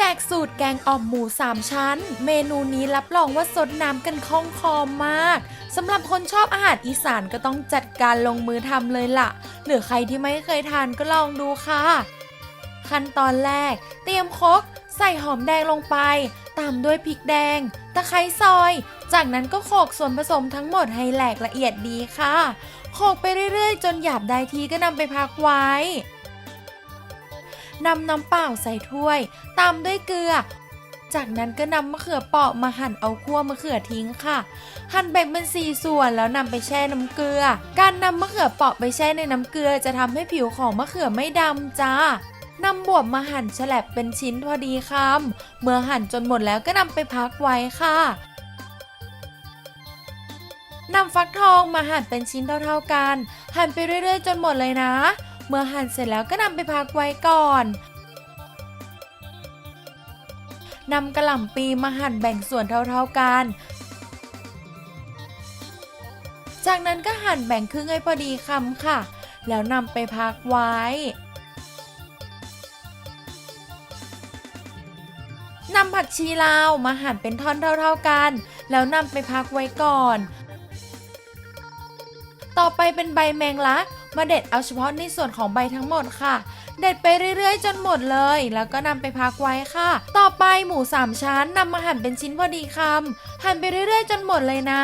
แจกสูตรแกงอ่อมหมูสามชั้น เมนูนี้รับรองว่าสดน้ำกันคล่องคอมากสำหรับคนชอบอาหารอีสานก็ต้องจัดการลงมือทำเลยล่ะ หรือใครที่ไม่เคยทานก็ลองดูค่ะ ขั้นตอนแรก เตรียมครกใส่หอมแดงลงไป ตามด้วยพริกแดง ตะไคร้ซอย จากนั้นก็โขกส่วนผสมทั้งหมดให้แหลกละเอียดดีค่ะ โขกไปเรื่อยๆ จนหยาบได้ทีก็นำไปพักไว้ นำน้ำเปล่าใส่ถ้วย ตามด้วยเกลือ จากนั้นก็นำมะเขือเปราะมาหั่นเอาคั่วมะเขือทิ้งค่ะ หั่นแบ่งเป็นสี่ส่วนแล้วนำไปแช่น้ำเกลือ การนำมะเขือเปราะไปแช่ในน้ำเกลือ จะทำให้ผิวของมะเขือไม่ดำจ้านำบวบมาหั่นแฉลบเป็นชิ้นพอดีคำเมื่อหั่นจนหมดแล้วก็นำไปพักไว้ค่ะนำฟักทองมาหั่นเป็นชิ้นเท่าๆกัน หั่นไปเรื่อยๆ จนหมดเลยนะ เมื่อหั่นเสร็จแล้วก็นำไปพักไว้ก่อนนำกระหล่ำปีมาหั่นแบ่งส่วนเท่าๆกัน จากนั้นก็หั่นแบ่งครึ่งให้พอดีคำค่ะ แล้วนำไปพักไว้ นำผักชีลาวมาหั่นเป็นท่อนเท่าๆกัน แล้วนำไปพักไว้ก่อน ต่อไปเป็นใบแมงลัก มาเด็ดเอาเฉพาะในส่วนของใบทั้งหมดค่ะ เด็ดไปเรื่อยๆ จนหมดเลย แล้วก็นำไปพักไว้ค่ะ ต่อไปหมูสามชั้นนำมาหั่นเป็นชิ้นพอดีคำหั่นไปเรื่อยๆ จนหมดเลยนะ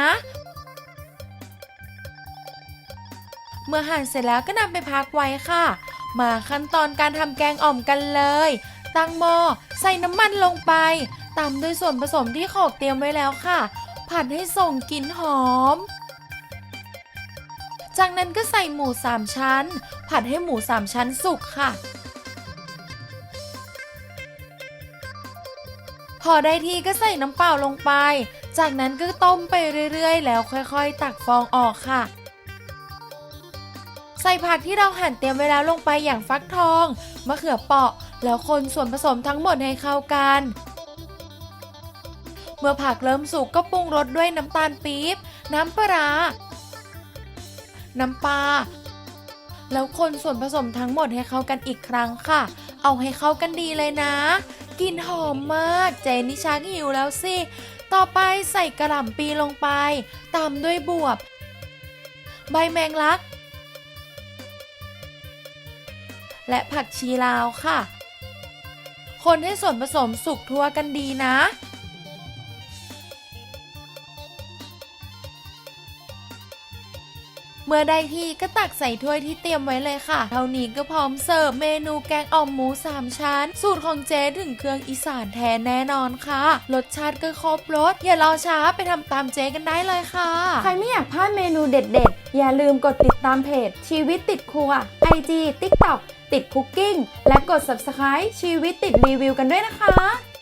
เมื่อหั่นเสร็จแล้วก็นำไปพักไว้ค่ะ มาขั้นตอนการทำแกงอ่อมกันเลย ตั้งหม้อใส่น้ำมันลงไปตามด้วยส่วนผสมที่ขลกเตรียมไว้แล้วค่ะ ผัดให้ส่งกลิ่นหอม จากนั้นก็ใส่หมูสามชั้น ผัดให้หมูสามชั้นสุกค่ะ พอได้ที่ก็ใส่น้ำเปล่าลงไป จากนั้นก็ต้มไปเรื่อยๆ แล้วค่อยๆ ตักฟองออกค่ะ ใส่ผักที่เราหั่นเตรียมไว้แล้วลงไปอย่างฟักทองมะเขือเปราะ แล้วคนส่วนผสมทั้งหมดให้เข้ากันเมื่อผักเริ่มสุกก็ปรุงรสด้วยน้ำตาลปี๊บ น้ำปลา น้ำปลาแล้วคนส่วนผสมทั้งหมดให้เข้ากันอีกครั้งค่ะ เอาให้เข้ากันดีเลยนะ กลิ่นหอมมาก เจนิชักหิวแล้วสิ ต่อไปใส่กระหล่ำปีลงไป ตามด้วยบวบ ใบแมงลัก และผักชีลาวค่ะ คนให้ส่วนผสมสุกทั่วกันดีนะ เมื่อได้ที่ก็ตักใส่ถ้วยที่เตรียมไว้เลยค่ะ เท่านี้ก็พร้อมเสิร์ฟเมนูแกงอ่อมหมูสามชั้น สูตรของเจ๊ถึงเครื่องอีสานแท้แน่นอนค่ะ รสชาติก็ครบรส อย่ารอช้าไปทำตามเจ๊กันได้เลยค่ะ ใครไม่อยากพลาดเมนูเด็ดๆ อย่าลืมกดติดตามเพจ ชีวิตติดครัว IG TikTok ติดคุกกิ้งและกด Subscribe ชีวิตติดรีวิวกันด้วยนะคะ